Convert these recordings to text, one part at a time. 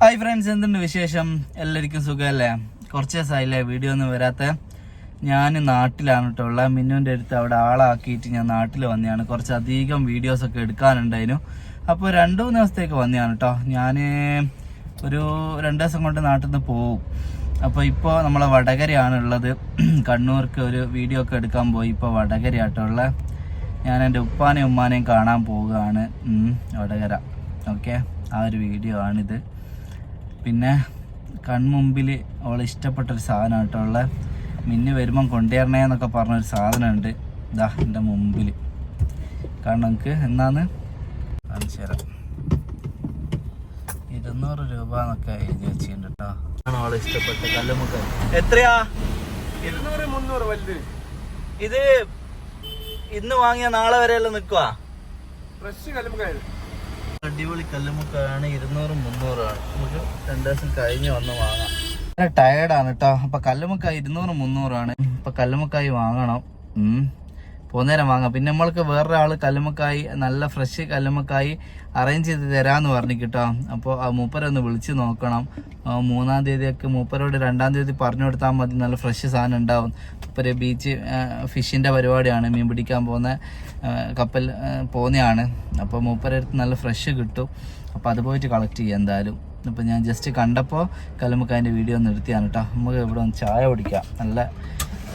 Hi friends എന്തുണ്ട് വിശേഷം? എല്ലാവർക്കും സുഖമല്ലേ? കുറച്ച് ദിവസമായില്ലേ വീഡിയോ ഒന്നും വരാത്ത. ഞാൻ നാട്ടിലാണ് കേട്ടോ ഉള്ള മിന്നുവിന്റെ അടുത്ത് അവിടെ ആളാക്കിയിട്ട് ഞാൻ നാട്ടിൽ വന്നതാണ്. കുറച്ചധികം വീഡിയോസ് ഒക്കെ എടുക്കാനുണ്ടായിരുന്നു. അപ്പോൾ രണ്ട് മൂന്ന് ദിവസത്തേക്ക് വന്നതാണ് കേട്ടോ ഞാൻ ഒരു രണ്ട് ദിവസം കൊണ്ട് നാട്ടിൽ നിന്ന് പോവും. അപ്പോൾ ഇപ്പോൾ നമ്മളെ വടകരയാണ് ഉള്ളത് കണ്ണൂർക്ക് ഒരു വീഡിയോ ഒക്കെ എടുക്കാൻ പോയി. ഇപ്പോൾ വടകരയാട്ടോ ഉള്ളത്. ഞാൻ എന്റെ ഉപ്പാനെയും ഉമ്മാനെയും കാണാൻ പോവുകയാണ്. വടകര. ഓക്കെ ആ ഒരു വീഡിയോ ആണിത്. പിന്നെ കൺമുമ്പിൽ അവൾ ഇഷ്ടപ്പെട്ടൊരു സാധനം കേട്ടോ. ഉള്ള മിന്നു വരുമ്പം കൊണ്ടുവരണേ എന്നൊക്കെ പറഞ്ഞൊരു സാധനമുണ്ട്. ഇതാ എന്റെ മുമ്പിൽ കാരണം നമുക്ക് എന്നാന്ന് കാണിച്ചു തരാം. ഇരുന്നൂറ് രൂപ എന്നൊക്കെ എഴുതി വെച്ചിട്ടുണ്ട് കേട്ടോ. ആണ് അവളെ ഇഷ്ടപ്പെട്ട കല്ലുമുക്ക എത്രയാ? ഇരുന്നൂറ് മുന്നൂറ് വലുത്. ഇത് ഇന്ന് വാങ്ങിയ നാളെ വരെയല്ല നിൽക്കുവാ? ഫ്രഷ് കല്ലുമുക്കായത് അടിപൊളി കല്ലുമുക്കാണ് ഇരുന്നൂറും മുന്നൂറാണ്. നമുക്ക് രണ്ടു ദിവസം കഴിഞ്ഞ് വന്ന് വാങ്ങാം. വളരെ ടയേർഡാണ് കേട്ടോ അപ്പൊ കല്ലുമുക്കായി ഇരുന്നൂറും മുന്നൂറാണ്. ഇപ്പൊ കല്ലുമുക്കായി വാങ്ങണം. പോന്നേരം വാങ്ങാം. പിന്നെ നമ്മൾക്ക് വേറൊരാൾ കല്ലുമുക്കായി നല്ല ഫ്രഷ് കല്ലുമുക്കായി അറേഞ്ച് ചെയ്ത് തരാന്ന് പറഞ്ഞു കേട്ടോ അപ്പോൾ ആ മൂപ്പരെ ഒന്ന് വിളിച്ച് നോക്കണം. മൂന്നാം തീയതിയൊക്കെ മൂപ്പരോട് രണ്ടാം തീയതി പറഞ്ഞു കൊടുത്താൽ മതി. നല്ല ഫ്രഷ് സാധനം ഉണ്ടാവും. മൂപ്പര് ബീച്ച് ഫിഷിന്റെ പരിപാടിയാണ് മീൻ പിടിക്കാൻ പോകുന്ന കപ്പൽ പോകുന്നതാണ് അപ്പോൾ മൂപ്പരടുത്ത് നല്ല ഫ്രഷ് കിട്ടും. അപ്പോൾ അത് പോയിട്ട് കളക്ട് ചെയ്യാം എന്തായാലും. അപ്പോൾ ഞാൻ ജസ്റ്റ് കണ്ടപ്പോൾ കല്ലുമുക്കാന്റെ വീഡിയോ ഒന്ന് നിർത്തിയാണ് കേട്ടോ നമുക്ക് ഇവിടെ ഒന്ന് ചായ കുടിക്കാം. നല്ല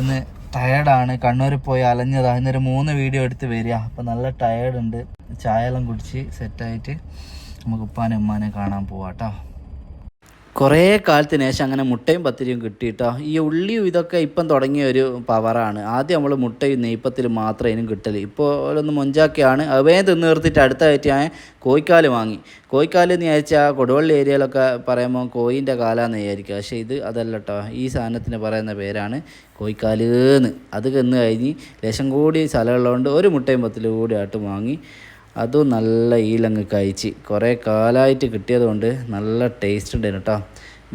ഒന്ന് ടയേർഡാണ് കണ്ണൂർ പോയി അലഞ്ഞതാ. ഇന്നൊരു മൂന്ന് വീഡിയോ എടുത്ത് വരിക. അപ്പോൾ നല്ല ടയേർഡ് ഉണ്ട്. ചായ എല്ലാം കുടിച്ച് സെറ്റായിട്ട് നമുക്ക് ഉപ്പാനെ ഉമ്മാനെ കാണാൻ പോവാട്ടോ കുറേ കാലത്തിന് ശേഷം അങ്ങനെ മുട്ടയും പത്തിരിയും കിട്ടിയിട്ടോ. ഈ ഉള്ളിയും ഇതൊക്കെ ഇപ്പം തുടങ്ങിയ ഒരു പവറാണ്. ആദ്യം നമ്മൾ മുട്ടയും നെയ്പ്പത്തിൽ മാത്രമേ ഇതിനും കിട്ടൽ. ഇപ്പോൾ ഒന്ന് മൊഞ്ചാക്കിയാണ്. അവയെ തിന്ന് നിർത്തിയിട്ട് അടുത്തായിട്ട് ഞാൻ കോഴിക്കാൽ വാങ്ങി. കോഴിക്കാൽ എന്ന് വിചാരിച്ചാൽ കൊടുവള്ളി ഏരിയയിലൊക്കെ പറയുമ്പോൾ കോയിന്റെ കാലാന്ന് വിചാരിക്കുക പക്ഷേ ഇത് അതല്ല കേട്ടോ ഈ സാധനത്തിന് പറയുന്ന പേരാണ് കോഴിക്കാൽ എന്ന്. അത് കന്ന് കഴിഞ്ഞ് ലേശം കൂടി സ്ഥലമുള്ളതുകൊണ്ട് ഒരു മുട്ടയും പത്തിലും കൂടി ആയിട്ട് വാങ്ങി. അതും നല്ല ഈലങ്ങ് കഴിച്ച് കുറേ കാലമായിട്ട് കിട്ടിയതുകൊണ്ട് നല്ല ടേസ്റ്റ് ഉണ്ടായിരുന്നു കേട്ടോ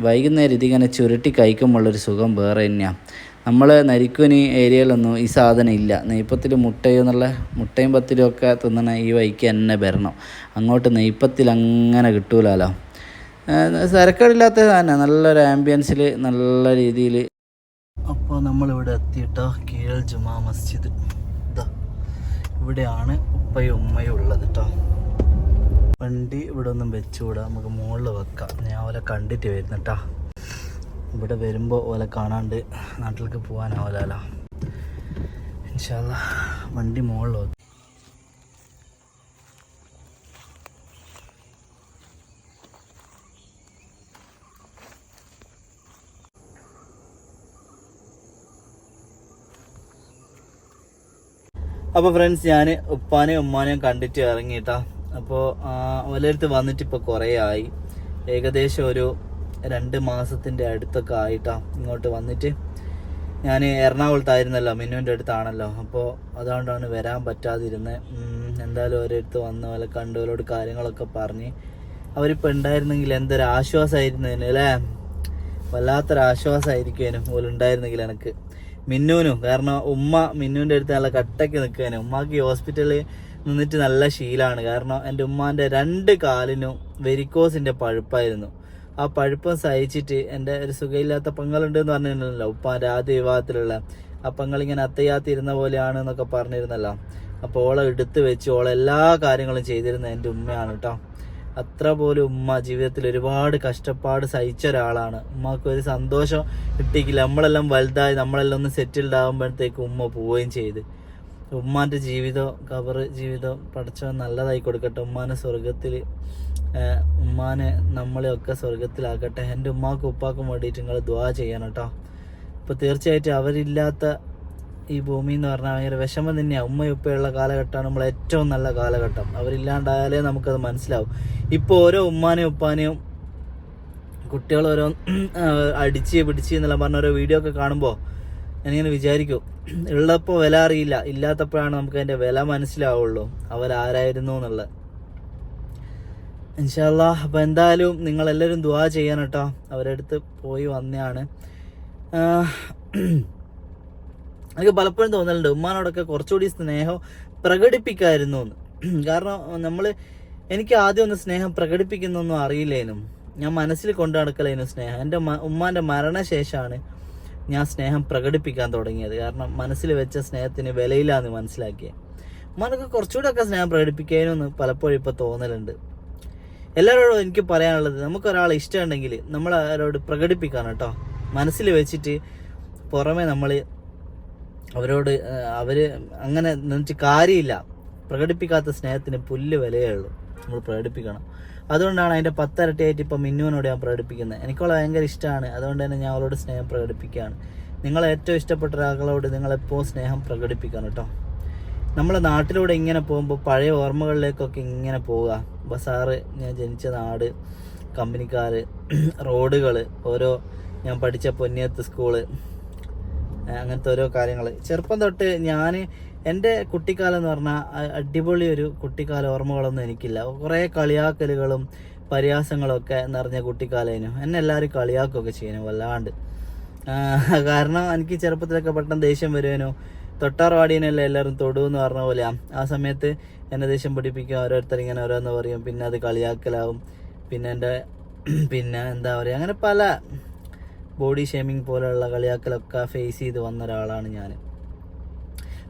വൈകുന്നേരം ഇതിങ്ങനെ ചുരുട്ടി കഴിക്കുമ്പോഴുള്ളൊരു സുഖം വേറെ തന്നെയാണ് നമ്മൾ നരിക്കുനി ഏരിയയിലൊന്നും ഈ സാധനം ഇല്ല. നെയ്പ്പത്തിൽ മുട്ടയും എന്നുള്ള മുട്ടയും പത്തിലും ഒക്കെ തിന്നണ ഈ വൈക്ക് തന്നെ വരണം. അങ്ങോട്ട് നെയ്പ്പത്തിൽ അങ്ങനെ കിട്ടൂലല്ലോ തിരക്കേടില്ലാത്ത സാധനം. നല്ലൊരു ആംബിയൻസിൽ നല്ല രീതിയിൽ അപ്പോൾ നമ്മളിവിടെ എത്തിയിട്ടോ. കീഴൽ ജുമാ മസ്ജിദ്. ഇവിടെയാണ് ഉപ്പയും ഉമ്മയും ഉള്ളത് കേട്ടോ വണ്ടി ഇവിടെ ഒന്നും വെച്ചുകൂടാ നമുക്ക് മുകളിൽ വെക്കാം. ഞാൻ ഓലെ കണ്ടിട്ട് വരുന്നു കേട്ടോ ഇവിടെ വരുമ്പോൾ ഓലെ കാണാണ്ട് നാട്ടിലേക്ക് പോകാനാവില്ല ഇൻഷാല്ല വണ്ടി മുകളിൽ വെക്കാം. അപ്പോൾ ഫ്രണ്ട്സ് ഞാൻ ഉപ്പാനെയും ഉമ്മാനെയും കണ്ടിട്ട് ഇറങ്ങിയിട്ടാ. അപ്പോൾ ഒലടുത്ത് വന്നിട്ട് ഇപ്പോൾ കുറേ ആയി. ഏകദേശം ഒരു രണ്ട് മാസത്തിന്റെ അടുത്തൊക്കെ ആയിട്ടാ ഇങ്ങോട്ട് വന്നിട്ട്. ഞാൻ എറണാകുളത്തായിരുന്നല്ലോ മിന്നുവിന്റെ അടുത്താണല്ലോ. അപ്പോൾ അതുകൊണ്ടാണ് വരാൻ പറ്റാതിരുന്നത് എന്തായാലും ഒരിടത്ത് വന്ന പോലെ കണ്ടവരോട് കാര്യങ്ങളൊക്കെ പറഞ്ഞ്. അവരിപ്പോൾ ഉണ്ടായിരുന്നെങ്കിൽ എന്തൊരു ആശ്വാസമായിരുന്നു അല്ലേ? വല്ലാത്തൊരു ആശ്വാസമായിരിക്കും പോലെ ഉണ്ടായിരുന്നെങ്കിൽ എനിക്ക്. മിന്നുവിനും കാരണം ഉമ്മ മിന്നുവിന്റെ അടുത്ത് നല്ല കട്ടയ്ക്ക് നിൽക്കാൻ ഉമ്മാക്ക് ഹോസ്പിറ്റലിൽ നിന്നിട്ട് നല്ല ശീലമാണ് കാരണം എന്റെ ഉമ്മാന്റെ രണ്ട് കാലിനും വെരിക്കോസിന്റെ പഴുപ്പായിരുന്നു. ആ പഴുപ്പം സഹിച്ചിട്ട് എന്റെ ഒരു സുഖമില്ലാത്ത പങ്ങളുണ്ട് എന്ന് പറഞ്ഞിരുന്നല്ലോ ഉപ്പാന്റെ ആദ്യ വിവാഹത്തിലുള്ള. ആ പങ്ങളിങ്ങനെ അത്തയ്യാത്തിരുന്ന പോലെയാണ് എന്നൊക്കെ പറഞ്ഞിരുന്നല്ലോ. അപ്പോൾ ഓളെ എടുത്ത് വെച്ച് ഓളെ എല്ലാ കാര്യങ്ങളും ചെയ്തിരുന്ന എന്റെ ഉമ്മയാണ് കേട്ടോ അത്ര പോലും ഉമ്മ ജീവിതത്തിൽ ഒരുപാട് കഷ്ടപ്പാട് സഹിച്ച ഒരാളാണ്. ഉമ്മക്ക് ഒരു സന്തോഷം കിട്ടിയില്ല നമ്മളെല്ലാം വലുതായി നമ്മളെല്ലാം ഒന്ന് സെറ്റിൽഡ് ആകുമ്പോഴത്തേക്ക് ഉമ്മ പോവുകയും ചെയ്ത്. ഉമ്മാന്റെ ജീവിതം കവർ ജീവിതം പഠിച്ചവൻ നല്ലതായി കൊടുക്കട്ടെ. ഉമ്മാനെ സ്വർഗത്തിൽ ഉമ്മാനെ നമ്മളെയൊക്കെ സ്വർഗത്തിലാക്കട്ടെ എന്റെ ഉമ്മാക്കും ഉപ്പാക്കും വേണ്ടിയിട്ട് നിങ്ങൾ ദ്വാ ചെയ്യണം കേട്ടോ ഇപ്പോൾ തീർച്ചയായിട്ടും അവരില്ലാത്ത ഈ ഭൂമി എന്ന് പറഞ്ഞാൽ ഭയങ്കര വിഷമം തന്നെയാണ് ഉമ്മയും ഉപ്പയുള്ള കാലഘട്ടമാണ് നമ്മൾ ഏറ്റവും നല്ല കാലഘട്ടം. അവരില്ലാണ്ടായാലേ നമുക്കത് മനസ്സിലാവും. ഇപ്പോൾ ഓരോ ഉമ്മാനെയും ഉപ്പാനെയും കുട്ടികൾ ഓരോ അടിച്ച് പിടിച്ച് എന്നെല്ലാം പറഞ്ഞ ഓരോ വീഡിയോ ഒക്കെ കാണുമ്പോൾ ഞാനിങ്ങനെ വിചാരിക്കും ഉള്ളപ്പോൾ വില അറിയില്ല. ഇല്ലാത്തപ്പോഴാണ് നമുക്ക് അതിന്റെ വില മനസ്സിലാവുള്ളൂ. അവരാരായിരുന്നു എന്നുള്ളത്. ഇൻഷല്ല അപ്പം എന്തായാലും നിങ്ങളെല്ലാവരും ദുവാ ചെയ്യാൻ കേട്ടോ. അവരടുത്ത് പോയി വന്നതാണ് എനിക്ക് പലപ്പോഴും തോന്നലുണ്ട് ഉമ്മാനോടൊക്കെ കുറച്ചുകൂടി സ്നേഹം പ്രകടിപ്പിക്കായിരുന്നു എന്ന് കാരണം നമ്മൾ എനിക്ക് ആദ്യം ഒന്ന് സ്നേഹം പ്രകടിപ്പിക്കുന്നൊന്നും അറിയില്ലേനും. ഞാൻ മനസ്സിൽ കൊണ്ടു നടക്കലേനും സ്നേഹം. എന്റെ ഉമ്മാന്റെ മരണശേഷമാണ് ഞാൻ സ്നേഹം പ്രകടിപ്പിക്കാൻ തുടങ്ങിയത്. കാരണം മനസ്സിൽ വെച്ച സ്നേഹത്തിന് വിലയില്ലാന്ന് മനസ്സിലാക്കിയത് ഉമ്മാനൊക്കെ കുറച്ചുകൂടെ ഒക്കെ സ്നേഹം പ്രകടിപ്പിക്കാനും പലപ്പോഴും ഇപ്പോൾ തോന്നലുണ്ട്. എല്ലാവരോടും എനിക്ക് പറയാനുള്ളത് നമുക്കൊരാളെ ഇഷ്ടമുണ്ടെങ്കിൽ നമ്മൾ അവരോട് പ്രകടിപ്പിക്കണം കേട്ടോ. മനസ്സിൽ വെച്ചിട്ട് പുറമെ നമ്മൾ അവരോട് അവർ അങ്ങനെ എന്നിട്ട് കാര്യമില്ല. പ്രകടിപ്പിക്കാത്ത സ്നേഹത്തിന് പുല്ല് വിലയേ ഉള്ളൂ. നമ്മൾ പ്രകടിപ്പിക്കണം. അതുകൊണ്ടാണ് അതിന്റെ പത്തരട്ടിയായിട്ട് ഇപ്പം മിന്നുവിനോട് ഞാൻ പ്രകടിപ്പിക്കുന്നത്. എനിക്കുള്ള ഭയങ്കര ഇഷ്ടമാണ് അതുകൊണ്ട് തന്നെ ഞാൻ അവളോട് സ്നേഹം പ്രകടിപ്പിക്കുകയാണ്. നിങ്ങളെ ഏറ്റവും ഇഷ്ടപ്പെട്ട ഒരാളോട് നിങ്ങളെപ്പോൾ സ്നേഹം പ്രകടിപ്പിക്കണം കേട്ടോ. നമ്മളെ നാട്ടിലൂടെ ഇങ്ങനെ പോകുമ്പോൾ പഴയ ഓർമ്മകളിലേക്കൊക്കെ ഇങ്ങനെ പോവുക. ബസാറ് ഞാൻ ജനിച്ച നാട് കമ്പനിക്കാർ റോഡുകൾ ഓരോ ഞാൻ പഠിച്ച പൊന്നിയത്ത് സ്കൂൾ അങ്ങനത്തെ ഓരോ കാര്യങ്ങൾ ചെറുപ്പം തൊട്ട് ഞാൻ എന്റെ കുട്ടിക്കാലം എന്ന് പറഞ്ഞാൽ അടിപൊളി ഒരു കുട്ടിക്കാല ഓർമ്മകളൊന്നും എനിക്കില്ല. കുറേ കളിയാക്കലുകളും പരിഹാസങ്ങളും ഒക്കെ നിറഞ്ഞ കുട്ടിക്കാലേനു എന്നെ എല്ലാവരും കളിയാക്കുകയൊക്കെ ചെയ്യുന്നു വല്ലാണ്ട്. കാരണം എനിക്ക് ചെറുപ്പത്തിലൊക്കെ പെട്ടെന്ന് ദേഷ്യം വരുവേനു തൊട്ടാർവാടീനല്ലേ എല്ലാവരും തൊടുവെന്ന് പറഞ്ഞ പോലെയാ. ആ സമയത്ത് എന്നെ ദേഷ്യം പിടിപ്പിക്കും ഓരോരുത്തർ ഇങ്ങനെ ഓരോന്ന് പറയും. പിന്നെ അത് കളിയാക്കലാവും. പിന്നെ എന്റെ പിന്നെ എന്താ പറയുക അങ്ങനെ പല ബോഡി ഷേമിങ് പോലെയുള്ള കളിയാക്കലൊക്കെ ഫേസ് ചെയ്ത് വന്ന ഒരാളാണ് ഞാൻ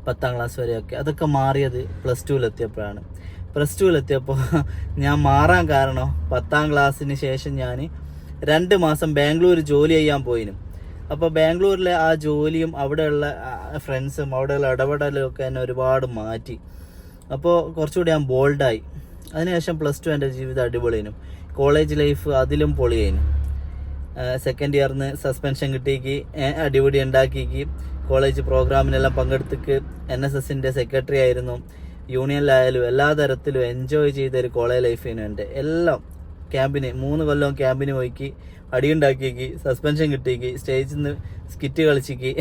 പത്താം ക്ലാസ് വരെയൊക്കെ. അതൊക്കെ മാറിയത് പ്ലസ് ടുവിലെത്തിയപ്പോഴാണ് പ്ലസ് ടുവിലെത്തിയപ്പോൾ ഞാൻ മാറാൻ കാരണം പത്താം ക്ലാസ്സിന് ശേഷം ഞാൻ രണ്ട് മാസം ബാംഗ്ലൂർ ജോലി ചെയ്യാൻ പോയിനും. അപ്പോൾ ബാംഗ്ലൂരിലെ ആ ജോലിയും അവിടെയുള്ള ഫ്രണ്ട്സും അവിടെയുള്ള ഇടപെടലും ഒക്കെ എന്നെ ഒരുപാട് മാറ്റി. അപ്പോൾ കുറച്ചുകൂടി ഞാൻ ബോൾഡായി അതിനുശേഷം പ്ലസ് ടു എന്റെ ജീവിതം അടിപൊളിയേനും കോളേജ് ലൈഫ് അതിലും പൊളിയേനും സെക്കൻഡ് ഇയറിന് സസ്പെൻഷൻ കിട്ടിക്ക് അടിപൊളി ഉണ്ടാക്കിക്ക് കോളേജ് പ്രോഗ്രാമിനെല്ലാം പങ്കെടുത്തിക്ക്. എൻ എസ് എസിന്റെ സെക്രട്ടറി ആയിരുന്നു. യൂണിയനിലായാലും എല്ലാ തരത്തിലും എൻജോയ് ചെയ്തൊരു കോളേജ് ലൈഫിനും എന്റെ എല്ലാം ക്യാമ്പിന് മൂന്ന് കൊല്ലം ക്യാമ്പിന് പോയിക്ക്. അടിയുണ്ടാക്കിയേക്ക് സസ്പെൻഷൻ കിട്ടിയേക്ക് സ്റ്റേജിൽ നിന്ന് സ്കിറ്റ് കളിച്ചിക്ക്.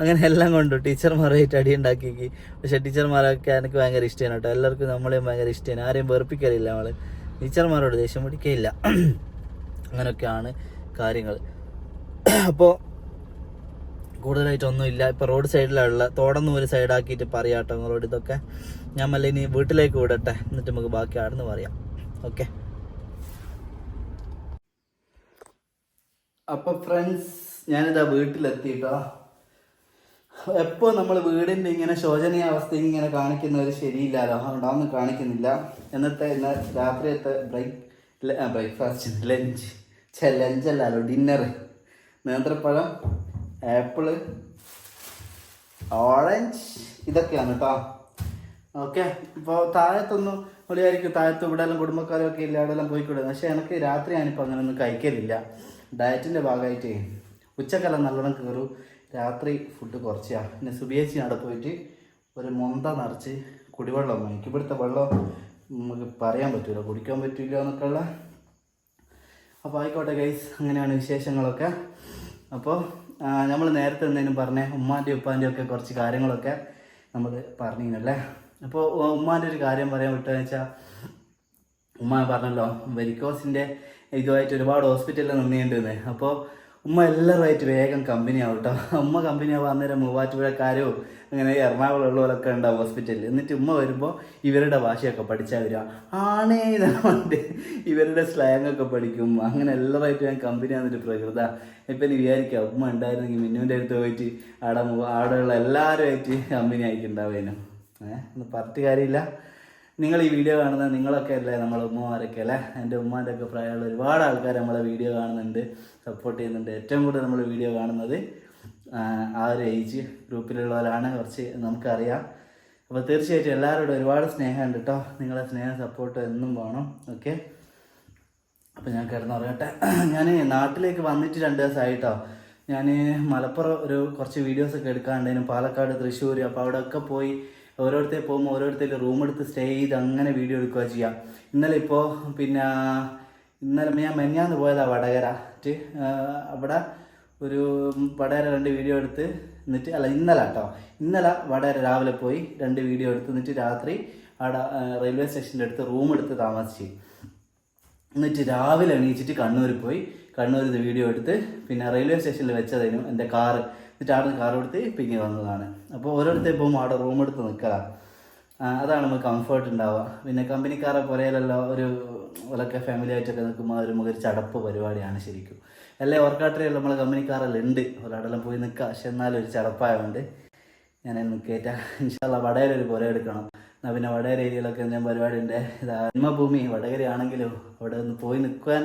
അങ്ങനെ എല്ലാം കൊണ്ടു ടീച്ചർമാരായിട്ട് അടിയുണ്ടാക്കിയേക്ക്. പക്ഷെ ടീച്ചർമാരൊക്കെ എനിക്ക് ഭയങ്കര ഇഷ്ടമാണ് കേട്ടോ. എല്ലാവർക്കും നമ്മളെയും ഭയങ്കര ഇഷ്ടമാണ് ആരെയും വെറുപ്പിക്കലില്ല നമ്മൾ ടീച്ചർമാരോട് ദേഷ്യം പിടിക്കയില്ല. അങ്ങനെയൊക്കെയാണ് കാര്യങ്ങൾ. അപ്പോൾ കൂടുതലായിട്ടൊന്നും ഇല്ല ഇപ്പോൾ റോഡ് സൈഡിലുള്ള തോടന്നൂര് സൈഡാക്കിയിട്ട് പറയാട്ടോ നിങ്ങളോട് ഇതൊക്കെ. ഞാൻ മല്ല ഇനി വീട്ടിലേക്ക് വിടട്ടെ. എന്നിട്ട് നമുക്ക് ബാക്കി ആടുന്ന് പറയാം. ഓക്കെ. അപ്പൊ ഫ്രണ്ട്സ് ഞാനിതാ വീട്ടിലെത്തിട്ടോ. എപ്പോ നമ്മൾ വീടിന്റെ ഇങ്ങനെ ശോചനീയ അവസ്ഥ ഇങ്ങനെ കാണിക്കുന്നവര് ശരിയില്ലല്ലോ അതുകൊണ്ട് അതൊന്നും കാണിക്കുന്നില്ല. എന്നിട്ട് ഇന്ന് രാത്രിയത്തെ ബ്രേക്ക് ബ്രേക്ക്ഫാസ്റ്റ് ലഞ്ച്. ഛെ ലഞ്ചല്ലല്ലോ ഡിന്നർ നേന്ത്രപ്പഴം ആപ്പിൾ ഓറഞ്ച് ഇതൊക്കെയാണ് കേട്ടോ ഓക്കെ ഇപ്പോൾ താഴത്തൊന്നും ഒളിയായിരിക്കും. താഴത്ത് ഇവിടെ എല്ലാം കുടുംബക്കാരും ഒക്കെ ഇല്ല അവിടെ എല്ലാം പോയിക്കൂടെ? പക്ഷേ എനിക്ക് രാത്രി ഞാനിപ്പോൾ അങ്ങനെ ഒന്നും കഴിക്കലില്ല ഡയറ്റിന്റെ ഭാഗമായിട്ട് ഉച്ചക്കെല്ലാം നല്ലോണം കയറും രാത്രി ഫുഡ് കുറച്ചാ. പിന്നെ സുബിയേച്ചി അവിടെ പോയിട്ട് ഒരു മൊന്ത നിറച്ച് കുടിവെള്ളം വാങ്ങിക്കും. ഇവിടുത്തെ വെള്ളം നമുക്ക് പറയാൻ പറ്റില്ല കുടിക്കാൻ പറ്റില്ല എന്നൊക്കെ ഉള്ള അപ്പോൾ ആയിക്കോട്ടെ ഗൈസ് അങ്ങനെയാണ് വിശേഷങ്ങളൊക്കെ. അപ്പോൾ നമ്മൾ നേരത്തെ എന്തെങ്കിലും പറഞ്ഞേ? ഉമ്മാന്റെ ഉപ്പാന്റെ ഒക്കെ കുറച്ച് കാര്യങ്ങളൊക്കെ നമ്മൾ പറഞ്ഞിരുന്നല്ലേ? അപ്പോൾ ഉമ്മാന്റെ ഒരു കാര്യം പറയാൻ വിട്ടതെന്ന് വെച്ചാൽ ഉമ്മ പറഞ്ഞല്ലോ വെരിക്കോസിന്റെ ഇതുമായിട്ട് ഒരുപാട് ഹോസ്പിറ്റലിൽ നിന്നിട്ടുണ്ടെന്ന് അപ്പോൾ ഉമ്മ എല്ലാവരുമായിട്ട് വേഗം കമ്പനി ആവും കേട്ടോ ഉമ്മ കമ്പനി ആവും അന്നേരം മൂവാറ്റുപുഴക്കാരോ അങ്ങനെ എറണാകുളം ഉള്ളവരൊക്കെ ഉണ്ടാവും ഹോസ്പിറ്റലിൽ എന്നിട്ട് ഉമ്മ വരുമ്പോൾ ഇവരുടെ ഭാഷയൊക്കെ പഠിച്ചാൽ വരിക. ആണേ ഇതാണ്ട് ഇവരുടെ സ്ലാങ് ഒക്കെ പഠിക്കും. അങ്ങനെ എല്ലാവരുമായിട്ട് ഞാൻ കമ്പനി ആവുന്നൊരു പ്രകൃത. ഇപ്പം നീ വിചാരിക്കാം ഉമ്മ ഉണ്ടായിരുന്നെങ്കിൽ മിന്നുവിന്റെ അടുത്ത് പോയിട്ട് അവിടെ മു- അവിടെയുള്ള എല്ലാവരുമായിട്ട് കമ്പനി ആയിട്ടുണ്ടാവേനും ഏഹ് ഒന്ന് പറഞ്ഞിട്ട് കാര്യമില്ല. നിങ്ങൾ ഈ വീഡിയോ കാണുന്ന നിങ്ങളൊക്കെ അല്ലേ? നമ്മളെ ഉമ്മമാരൊക്കെ അല്ലേ? എന്റെ ഉമ്മാന്റെ ഒക്കെ പ്രായമുള്ള ഒരുപാട് ആൾക്കാർ നമ്മളെ വീഡിയോ കാണുന്നുണ്ട് സപ്പോർട്ട് ചെയ്യുന്നുണ്ട്. ഏറ്റവും കൂടുതൽ നമ്മൾ വീഡിയോ കാണുന്നത് ആ, ഒരു ഏജ് ഗ്രൂപ്പിലുള്ളവരാണ് കുറച്ച് നമുക്കറിയാം. അപ്പോൾ തീർച്ചയായിട്ടും എല്ലാവരോടും ഒരുപാട് സ്നേഹമുണ്ട് കേട്ടോ നിങ്ങളെ സ്നേഹം സപ്പോർട്ട് എന്നും വേണം. ഓക്കെ അപ്പോൾ ഞാൻ കിടന്നുറങ്ങട്ടെ. ഞാൻ നാട്ടിലേക്ക് വന്നിട്ട് രണ്ട് ദിവസമായിട്ടോ ഞാൻ മലപ്പുറം ഒരു കുറച്ച് വീഡിയോസൊക്കെ എടുക്കാണ്ടായിരുന്നു പാലക്കാട് തൃശ്ശൂർ അപ്പോൾ അവിടെയൊക്കെ പോയി ഓരോരുത്തർ പോകുമ്പോൾ ഓരോരുത്തർ റൂം എടുത്ത് സ്റ്റേ ചെയ്ത് അങ്ങനെ വീഡിയോ എടുക്കുക ചെയ്യാം. ഇന്നലെ ഇപ്പോൾ പിന്നെ ഇന്നലെ ഞാൻ മെഞ്ഞാന്ന് പോയതാ വടകര. അവിടെ ഒരു വടകര രണ്ട് വീഡിയോ എടുത്ത് എന്നിട്ട് അല്ല ഇന്നലെ കേട്ടോ ഇന്നലെ വടകര രാവിലെ പോയി രണ്ട് വീഡിയോ എടുത്ത് എന്നിട്ട് രാത്രി അവിടെ റെയിൽവേ സ്റ്റേഷന്റെ അടുത്ത് റൂം എടുത്ത് താമസിച്ചു. എന്നിട്ട് രാവിലെ എണീച്ചിട്ട് കണ്ണൂർ പോയി. കണ്ണൂരിൽ വീഡിയോ എടുത്ത് പിന്നെ റെയിൽവേ സ്റ്റേഷനിൽ വെച്ചതിനും എന്റെ കാറ് എന്നിട്ട് അവിടെ കാർ എടുത്ത് പിങ്ങി വന്നതാണ്. അപ്പോൾ ഓരോരുത്തർ പോകുമ്പോൾ അവിടെ റൂം എടുത്ത് നിൽക്കുക അതാണ് നമുക്ക് കംഫർട്ട് ഉണ്ടാവുക. പിന്നെ കമ്പനിക്കാരെ പോലെയല്ല ഒരു ഓലൊക്കെ ഫാമിലി ആയിട്ടൊക്കെ നിൽക്കുമ്പോൾ ഒരു ഒരു ചടപ്പ് പരിപാടിയാണ് ശരിക്കും. അല്ലേ ഓർക്കാട്ടറിയല്ല നമ്മളെ കമ്പനിക്കാരെല്ലാം ഉണ്ട്. ഒരാടെല്ലാം പോയി നിൽക്കുക. പക്ഷെ എന്നാലും ഒരു ചടപ്പായതുകൊണ്ട് ഞാൻ നിൽക്കേറ്റ ഇൻഷാല്ല വടകരൊരു പുര എടുക്കണം. എന്നാൽ പിന്നെ വടകര ഏരിയയിലൊക്കെ എന്തെങ്കിലും പരിപാടി ഉണ്ട് ഇത് ജന്മഭൂമി വടകര ആണെങ്കിലും അവിടെ ഒന്ന് പോയി നിൽക്കാൻ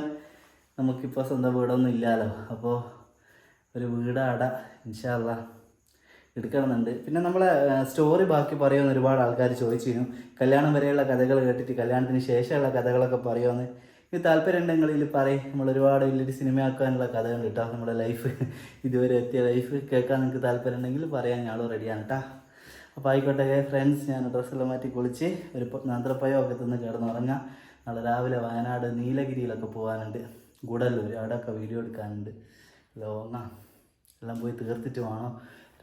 നമുക്കിപ്പോൾ സ്വന്തം വീടൊന്നും ഇല്ലല്ലോ അപ്പോൾ ഒരു വീട് അട ഇൻഷാല്ല എടുക്കണമെന്നുണ്ട്. പിന്നെ നമ്മളെ സ്റ്റോറി ബാക്കി പറയുമെന്ന് ഒരുപാട് ആൾക്കാർ ചോദിച്ചിരുന്നു കല്യാണം വരെയുള്ള കഥകൾ കേട്ടിട്ട് കല്യാണത്തിന് ശേഷമുള്ള കഥകളൊക്കെ പറയുമെന്ന്. ഇത് താല്പര്യം ഉണ്ടെങ്കിൽ പറയും. നമ്മൾ ഒരുപാട് വലിയൊരു സിനിമയാക്കാനുള്ള കഥകൾ കേട്ടോ. നമ്മുടെ ലൈഫ് ഇതുവരെ എത്തിയ ലൈഫ് കേൾക്കാൻ നിങ്ങൾക്ക് താല്പര്യം ഉണ്ടെങ്കിൽ പറയാൻ ഞങ്ങൾ റെഡിയാണ് കേട്ടോ അപ്പോൾ ആയിക്കോട്ടെ ഫ്രണ്ട്സ് ഞാൻ ഡ്രസ്സെല്ലാം മാറ്റി കുളിച്ച് ഒരു നാന്ത്രപ്പയോ ഒക്കെ തിന്ന് കിടന്നുറങ്ങാം. നാളെ രാവിലെ വയനാട് നീലഗിരിയിലൊക്കെ പോകാനുണ്ട് ഗുഡല്ലൂർ അവിടെയൊക്കെ വീഡിയോ എടുക്കാനുണ്ട്. ലോങ്ങാ. എല്ലാം പോയി തീർത്തിട്ട് വേണം.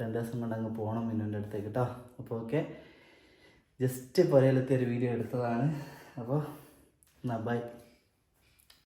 രണ്ട് ദിവസം കൊണ്ട് അങ്ങ് പോകണം മിന്നുവിന്റെ അടുത്തേക്ക് കേട്ടോ അപ്പോൾ ഓക്കെ. ജസ്റ്റ് പുരയിലെത്തിയ ഒരു വീഡിയോ എടുത്തതാണ്. അപ്പോൾ എന്നാ ബൈ.